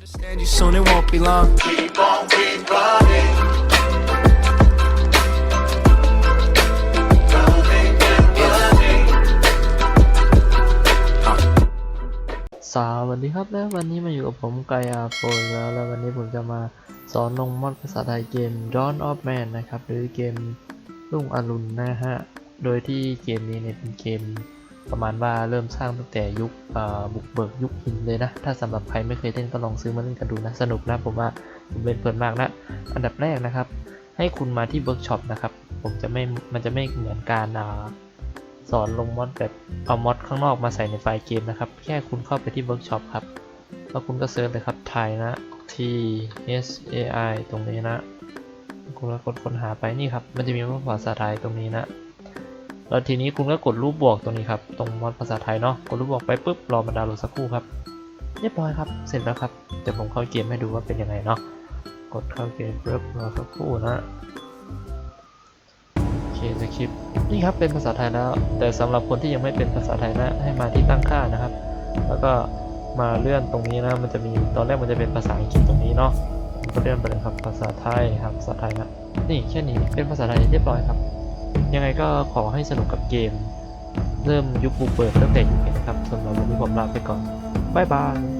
Understand you soon, it won't be long. Keep on, keep running. Running and running. สวัสดีครับและวันนี้มาอยู่กับผมกายอาโฟนแล้วแล้ววันนี้ผมจะมาสอนลงมอดภาษาไทยเกม Dawn of Man นะครับ หรือเกมรุ่งอรุณนะฮะ โดยที่เกมนี้เนี่ยเป็นเกม ประมาณว่าเริ่มสร้างตั้งแต่ยุคบุกเบิกยุคหินเลยนะ ถ้าสำหรับใครไม่เคยเล่นก็ลองซื้อมาเล่นกันดูนะ สนุกนะผมว่าผมเล่นเพลินมากนะอันดับแรกนะครับ ให้คุณมาที่เวิร์กช็อปนะครับ ผมจะไม่มันจะไม่เหมือนการอสอนลงมอดแบบเอามอดข้างนอกมาใส่ในไฟล์เกมนะครับ แค่คุณเข้าไปที่เวิร์กช็อปครับ แล้วคุณก็เซิร์ชเลยครับไทยนะ T S A I ตรงนี้นะ คุณก็กดค้นหาไปนี่ครับ มันจะมีภาษาไทยตรงนี้นะ แล้วทีนี้คุณก็กดรูปบวกตรงนี้ครับ ตรงมอดภาษาไทยเนาะ กดรูปบวกไปปุ๊บ รอมันดาวน์โหลดสักครู่ครับ เรียบร้อยครับ เสร็จแล้วครับ เดี๋ยวผมเข้าเกมให้ดูว่าเป็นยังไงเนาะ กดเข้าเกมปุ๊บรอสักครู่นะโอเคสคริปต์นี่ครับ เป็นภาษาไทยแล้ว แต่สำหรับคนที่ยังไม่เป็นภาษาไทยนะ ให้มาที่ตั้งค่านะครับ แล้วก็มาเลื่อนตรงนี้นะ มันจะมี ตอนแรกมันจะเป็นภาษาอังกฤษตรงนี้เนาะผมก็เลื่อนไปเลยครับ ภาษาไทยครับ ภาษาไทยนะ นี่แค่นี้ เป็นภาษาไทยเรียบร้อยครับ ยังไงก็ขอให้สนุกกับเกม เริ่มยุคบุกเบิดตั้งแต่ยุคนี้นครับสำหรับวันนี้ผมลาไปก่อนบ๊ายบาย